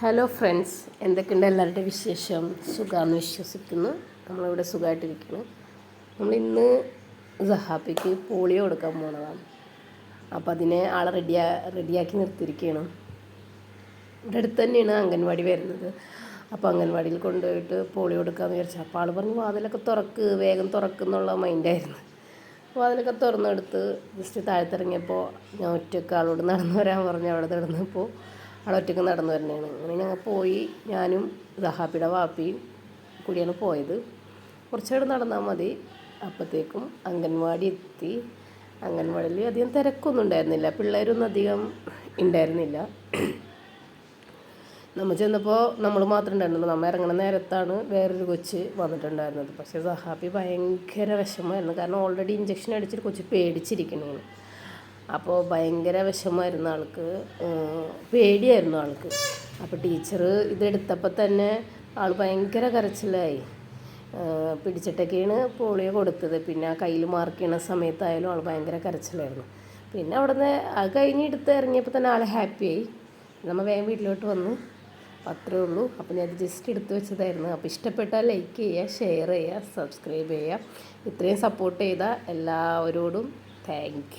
Hello friends എന്തൊക്കെയുണ്ട് എല്ലാവരുടെ വിശേഷം? സുഖമാണെന്ന് വിശ്വസിക്കുന്നു. നമ്മളിവിടെ സുഖമായിട്ടിരിക്കുന്നു നമ്മൾ ഇന്ന് സഹാബിക്ക് പോളിയോ കൊടുക്കാൻ പോണതാണ് അപ്പോൾ അതിനെ ആളെ റെഡിയാ റെഡിയാക്കി നിർത്തിയിരിക്കുകയാണ്. ഇവിടെ അടുത്ത് തന്നെയാണ് അംഗൻവാടി വരുന്നത്. അപ്പോൾ അംഗൻവാടിയിൽ കൊണ്ടുപോയിട്ട് പോളിയോ കൊടുക്കാമെന്ന് വിചാരിച്ചു. അപ്പോൾ ആൾ പറഞ്ഞു വാതിലൊക്കെ തുറക്ക് വേഗം തുറക്കുന്നുള്ള മൈൻഡായിരുന്നു അതിലൊക്കെ തുറന്നെടുത്ത് ജസ്റ്റ് താഴത്തിറങ്ങിയപ്പോൾ ഞാൻ ഒറ്റയ്ക്ക് ആളോട് നടന്നു വരാൻ പറഞ്ഞു അവിടെ നടന്നപ്പോൾ ആൾ ഒറ്റയ്ക്ക് നടന്നു വരുന്നതാണ് അങ്ങനെ ഞങ്ങൾ പോയി. ഞാനും ദഹാപ്പിയുടെ വാപ്പിയും കൂടിയാണ് പോയത്. കുറച്ചുകൂടെ നടന്നാൽ മതി. അപ്പോഴത്തേക്കും അംഗൻവാടി എത്തി. അംഗൻവാടിയിൽ അധികം തിരക്കൊന്നും ഉണ്ടായിരുന്നില്ല. പിള്ളേരൊന്നും അധികം ഉണ്ടായിരുന്നില്ല നമ്മൾ ചെന്നപ്പോൾ നമ്മൾ മാത്രം ഉണ്ടായിരുന്നുള്ളൂ നമ്മൾ ഇറങ്ങുന്ന നേരത്താണ് വേറൊരു കൊച്ച് വന്നിട്ടുണ്ടായിരുന്നത്. പക്ഷേ സഹാബി ഭയങ്കര വിഷമമായിരുന്നു കാരണം ഓൾറെഡി ഇഞ്ചക്ഷൻ അടിച്ചിട്ട് കൊച്ച് പേടിച്ചിരിക്കണേ അപ്പോൾ ഭയങ്കര വിഷമമായിരുന്നു ആൾക്ക്. പേടിയായിരുന്നു ആൾക്ക്. അപ്പോൾ ടീച്ചർ ഇതെടുത്തപ്പോൾ തന്നെ ആൾ ഭയങ്കര കരച്ചിലായി. പിടിച്ചിട്ടൊക്കെയാണ് പോളിയോ കൊടുത്തത്. പിന്നെ ആ കയ്യിൽ മാർക്ക് ചെയ്യണ സമയത്തായാലും ആൾ ഭയങ്കര കരച്ചിലായിരുന്നു. പിന്നെ അവിടുന്ന് അത് കഴിഞ്ഞ് എടുത്ത് ഇറങ്ങിയപ്പോൾ തന്നെ ആൾ ഹാപ്പിയായി നമ്മൾ വേഗം വീട്ടിലോട്ട് വന്നു. അത്രേ ഉള്ളൂ. അപ്പോൾ ഞാൻ ജസ്റ്റ് എടുത്തു വെച്ചതായിരുന്നു. അപ്പോൾ ഇഷ്ടപ്പെട്ടാൽ ലൈക്ക് ചെയ്യുക ഷെയർ ചെയ്യുക സബ്സ്ക്രൈബ് ചെയ്യുക ഇത്രയും സപ്പോർട്ട് ചെയ്ത എല്ലാവരോടും താങ്ക്